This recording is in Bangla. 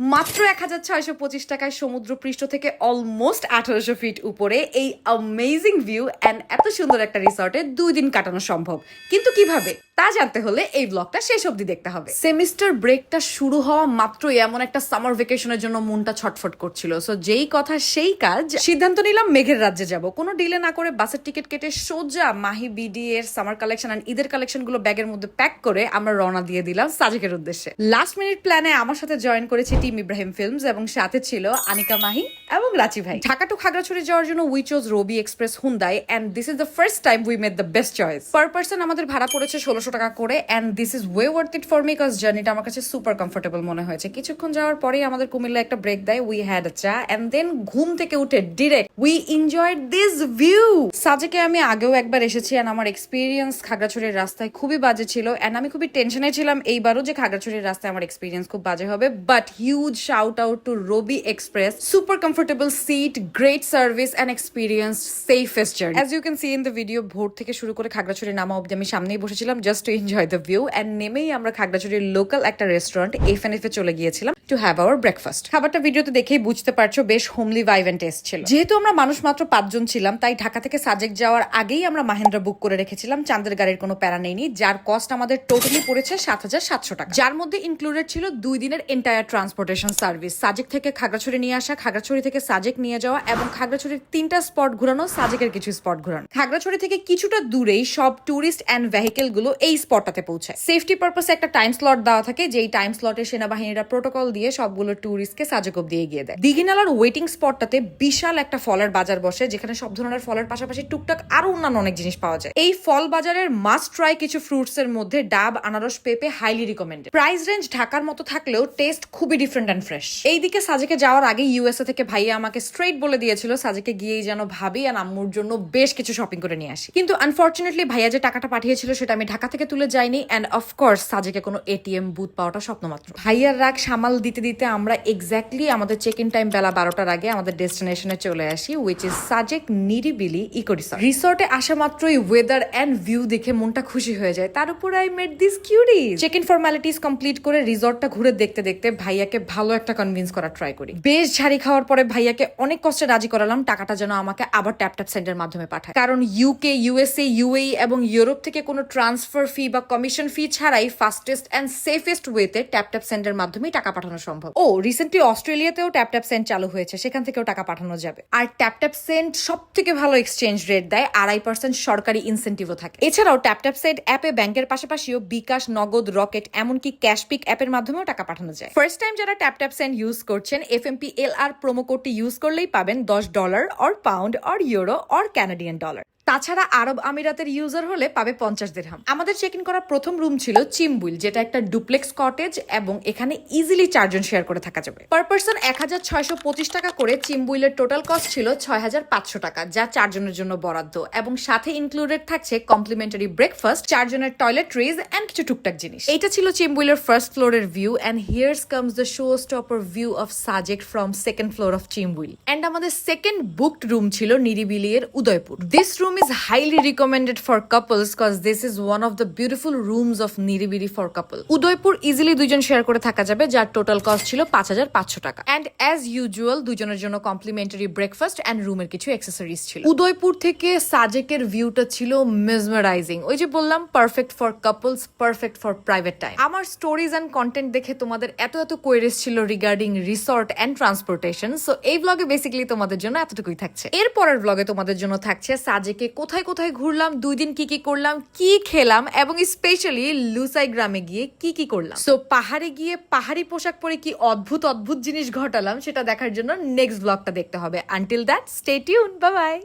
মাত্র এক হাজার ছয়শো পঁচিশ টাকায় সমুদ্র পৃষ্ঠ থেকে অলমোস্ট আঠারোশো ফিট উপরে, এই অ্যামেজিং ভিউ অ্যান্ড এত সুন্দর একটা রিসর্টে দুই দিন কাটানো সম্ভব। কিন্তু কীভাবে? তা জানতে হলে এই ব্লগটা শেষ অবধি দেখতে হবে। সেমিস্টার ব্রেকটা শুরু হওয়া মাত্রই এমন একটা সামার ভেকেশনের জন্য মনটা ছটফট করছিল। সো যেই কথা সেই কাজ, সিদ্ধান্ত নিলাম মেঘের রাজ্যে যাব। কোনো ডিলে না করে বাসের টিকিট কেটে সোজা মাহি বিডি এর সামার কালেকশন অ্যান্ড ঈদের কালেকশনগুলো ব্যাগের মধ্যে প্যাক করে আমরা রওনা দিয়ে দিলাম সাজেকের উদ্দেশ্যে। লাস্ট মিনিট প্ল্যানে আমার সাথে জয়েন করেছে টিম ইব্রাহিম ফিল্মস এবং সাথে ছিল আনিকা মাহি এবং রাচি ভাই ঢাকা টু খাগড়াছড়ি যাওয়ার জন্য we chose Robi express Hyundai and this is the first time we made the best choice per person আমাদের ভাড়া পড়েছে ষোলোশো টাকা করে and this is way worth it for me cause জার্নিটা আমার কাছে সুপার কমফোর্টেবল মনে হয়েছে। কিছুক্ষণ যাওয়ার পরেই আমাদের কুমিল্লা একটা ব্রেক দেয় উই হ্যাড আ চা এন্ড দেন ঘুম থেকে উঠে direct we enjoyed this view সাজেকে আমি আগেও একবার এসেছি এন্ড আমার এক্সপিরিয়েন্স খাগড়াছড়ির রাস্তায় খুবই বাজে ছিল এন্ড আমি খুবই টেনশনে ছিলাম, এইবারও যে খাগড়াছড়ির রাস্তায় আমার এক্সপিরিয়েন্স খুব বাজে হবে but huge shout out to Robi express super comfortable seat great service and experience safest journey as you can see in the video ভোর থেকে শুরু করে খাগড়াছড়ি নামা অব্দি আমি সামনেই বসেছিলাম just to enjoy the view and নেমেই আমরা খাগড়াছড়ির লোকাল একটা রেস্টুরেন্ট এফ এ চলে গিয়েছিলাম টু হ্যাভ আওয়ার ব্রেকফাস্ট খাবারটা ভিডিওতে দেখেই বুঝতে পারছ, বেশ হোমলি ভাইভ অ্যান্ড টেস্ট ছিল। যেহেতু আমরা মানুষ মাত্র পাঁচজন ছিলাম, তাই ঢাকা থেকে সাজেক যাওয়ার আগেই আমরা মাহেন্দ্রা বুক করে রেখেছিলাম। চাঁদের গাড়ির কোনো প্যারা নেইনি, যার কস্ট আমাদের টোটালি পড়েছে সাত হাজার সাতশো টাকা। যার মধ্যে ইনক্লুডেড ছিল দুই দিনের এন্টায়ার ট্রান্সপোর্টেশন সার্ভিস সাজেক থেকে খাগড়াছড়ি নিয়ে আসা, খাগড়াছড়ি থেকে সাজেক নিয়ে যাওয়া এবং খাগড়াছড়ির তিনটা স্পট ঘোরানো, সাজেকের কিছু স্পট ঘোরানো। খাগড়াছড়ি থেকে কিছুটা দূরেই সব ট্যুরিস্ট অ্যান্ড ভেহিকেলগুলো এই স্পটটাতে পৌঁছায়। সেফটি পারপাসে একটা টাইম স্লট দেওয়া থাকে, যেই টাইম স্লটে সেনাবাহিনীরা প্রোটোকল দিয়ে সবগুলো ট্যুরিস্টকে সাজেক অব্দি এগিয়ে দেয়। দিঘিনালার ওয়েটিং স্পটটাতে বিশাল একটা ফলের বাজার বসে, যেখানে সব ধরনের ফলের পাশাপাশি টুকটাক আরও অন্যান্য অনেক জিনিস পাওয়া যায়। এই ফল বাজারের মাস্ট ট্রাই কিছু ফ্রুটস এর মধ্যে ডাব, আনারস, পেঁপে হাইলি রিকমেন্ডেড প্রাইস রেঞ্জ ঢাকার মতো থাকলেও টেস্ট খুবই ডিফারেন্ট অ্যান্ড ফ্রেশ এইদিকে সাজেকে যাওয়ার আগে ইউএসএ থেকে ভাইয়া আমাকে স্ট্রেট বলে দিয়েছিল, সাজেকে গিয়েই যেন ভাবি আর আম্মুর জন্য বেশ কিছু শপিং করে নিয়ে আসি। কিন্তু আনফর্চুনেটলি ভাইয়া যে টাকাটা পাঠিয়েছিল সেটা আমি ঢাকা থেকে তুলে যাইনি অ্যান্ড অফকোর্স সাজেকে কোনো এটিএম বুথ পাওয়াটা স্বপ্নমাত্র। ভাইয়ার রাগ সামাল দিতে দিতে আমরা এক্স্যাক্টলি আমাদের চেক ইন টাইম বেলা বারোটার আগে আমাদের ডেস্টিনেশনে চলে আসি উইচ ইজ সাজেক নিরিবিলি ইকো রিসর্ট রিসর্টে আসা মাত্রই ওয়েদার অ্যান্ড ভিউ দেখে মনটা খুশি হয়ে যায়। তার উপর I made this query check in formalities complete করে রিসর্টটা ঘুরে দেখতে দেখতে ভাইয়াকে ভালো একটা কনভিন্স করার ট্রাই করি। বেশ ঝাড়ি খাওয়ার পরে ভাইয়াকে অনেক কষ্টে রাজি করালাম, টাকাটা যেন আমাকে আবার ট্যাপ ট্যাপ সেন্টার মাধ্যমে পাঠায়। কারণ ইউকে ইউএসএ ইউএই এবং ইউরোপ থেকে কোনো ট্রান্সফার ফি বা কমিশন ফি ছাড়াই ফাস্টেস্ট অ্যান্ড সেফেস্ট ওয়েতে ট্যাপ ট্যাপ সেন্টার মাধ্যমেই টাকা পাঠানো সম্ভব। ও রিসেন্টলি অস্ট্রেলিয়াতেও ট্যাপ ট্যাপ সেন্ট চালু হয়েছে, সেখান থেকেও টাকা পাঠানো যাবে। আর ট্যাপ ট্যাপ সেন্ট সব থেকে ভালো এক্সচেঞ্জ রেট দেয় আড়াই পার্সেন্ট সরকারি ইনসেন্টিভও থাকে। এছাড়াও ট্যাপ ট্যাপ সেন্ট অ্যাপে ব্যাংকের পাশাপাশিও বিকাশ, নগদ, রকেট, এমনকি ক্যাশপিক অ্যাপের মাধ্যমেও টাকা পাঠানো যায়। ফার্স্ট টাইম যারা ট্যাপ ট্যাপ সেন্ড ইউজ করছেন F M P L R promo কোডটি ইউজ করলেই পাবেন দশ dollar or pound or euro or Canadian dollar তাছাড়া আরব আমিরাতের ইউজার হলে পাবে পঞ্চাশ দিরহাম আমাদের চেক ইন করা প্রথম রুম ছিল চিমবুইল যেটা একটা ডুপ্লেক্স কটেজ এবং এখানে ইজিলি চারজন শেয়ার করে থাকা যাবে। পার পার্সন এক হাজার ছয়শো পঁচিশ টাকা করে চিমবুইলের টোটাল কস্ট ছিল ছয় হাজার পাঁচশো টাকা, যা চারজনের জন্য বরাদ্দ। এবং সাথে ইনক্লুডেড থাকছে কমপ্লিমেন্টারি ব্রেকফাস্ট চারজনের টয়লেট টয়লেট্রিজ অ্যান্ড কিছু টুকটাক জিনিস। এটা ছিল চিমবুইলের ফার্স্ট ফ্লোরের view and here's comes the showstopper view of Sajek from second floor of Chimbuil and আমাদের সেকেন্ড বুকড রুম ছিল নিরিবিলি এর Udaipur. This room is highly recommended for couples because this is one of the beautiful rooms of Niribiri for couple. Udaipur easily দুইজন শেয়ার করে থাকা যাবে, যার টোটাল কস্ট ছিল পাঁচ হাজার পাঁচশো টাকা। অ্যান্ড অ্যাজ ইউজুয়াল দুজনের জন্য কমপ্লিমেন্টারি ব্রেকফাস্ট অ্যান্ড রুমের কিছু অ্যাক্সেসরিজ ছিল। উদয়পুর থেকে সাজেকের ভিউটা ছিল মেজমারাইজিং ওই যে বললাম perfect for couples perfect for private time আমার স্টোরিজ অ্যান্ড কন্টেন্ট দেখে তোমাদের এত এত কোয়েরিজ ছিল regarding resort and transportation so এই ব্লগে বেসিক্যালি তোমাদের জন্য এতটুকুই থাকছে। এর পরের ব্লগে তোমাদের জন্য থাকছে সাজেকে কোথায় কোথায় ঘুরলাম, দুই দিন কি কি করলাম, কি খেলাম এবং স্পেশালি লুসাই গ্রামে গিয়ে কি কি করলাম। সো পাহাড়ে গিয়ে পাহাড়ি পোশাক পরে কি অদ্ভুত অদ্ভুত জিনিস ঘটালাম, সেটা দেখার জন্য নেক্সট ব্লগটা দেখতে হবে। Until that stay tune bye